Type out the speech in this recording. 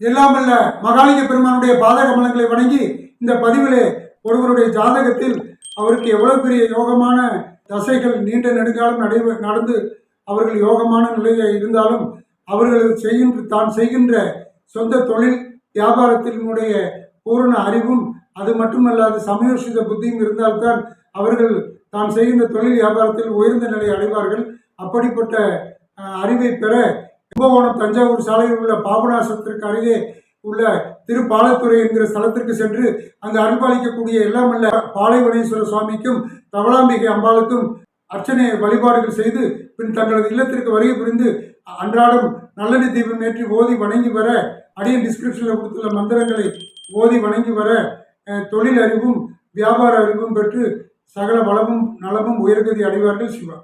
எல்லாமல்ல மகாலிங்க பெருமானுடைய பாத கமலங்களை வணங்கி இந்த பதிவிலே ஒருவருடைய ஜாதகத்தில் அவருக்கு எவ்வளவு பெரிய யோகமான தசைகள் நீண்ட நெடுங்காலம் நடை நடந்து அவர்கள் யோகமான நிலையில் இருந்தாலும் அவர்கள் செய்கின்ற தான் செய்கின்ற சொந்த தொழில் வியாபாரத்தினுடைய பூரண அறிவும் அது மட்டுமல்லாது சமயோசித புத்தியும் இருந்தால்தான் அவர்கள் தான் செய்கின்ற தொழில் வியாபாரத்தில் உயர்ந்த நிலை அடைவார்கள். அப்படிப்பட்ட அறிவை பெற கும்பகோணம் தஞ்சாவூர் சாலையில் உள்ள பாபநாசத்திற்கு அருகே உள்ள திருப்பாலத்துறை என்கிற ஸ்தலத்திற்கு சென்று அங்கு அருள்பாலிக்கக்கூடிய உள்ள பாலைவனேஸ்வர சுவாமிக்கும் தவளாம்பிகை அம்பாளுக்கும் அர்ச்சனை வழிபாடுகள் செய்து பின் தங்களது இல்லத்திற்கு வருகை புரிந்து அன்றாடம் நல்லடி தீபம் ஏற்றி ஓதி வணங்கி வர அடியின் டிஸ்கிரிப்ஷனில் கொடுத்துள்ள மந்திரங்களை ஓதி வணங்கி வர தொழில் அறிவும் வியாபார அறிவும் பெற்று சகல வளமும் நலமும் உயர்கதி அடைவார்கள் சிவா.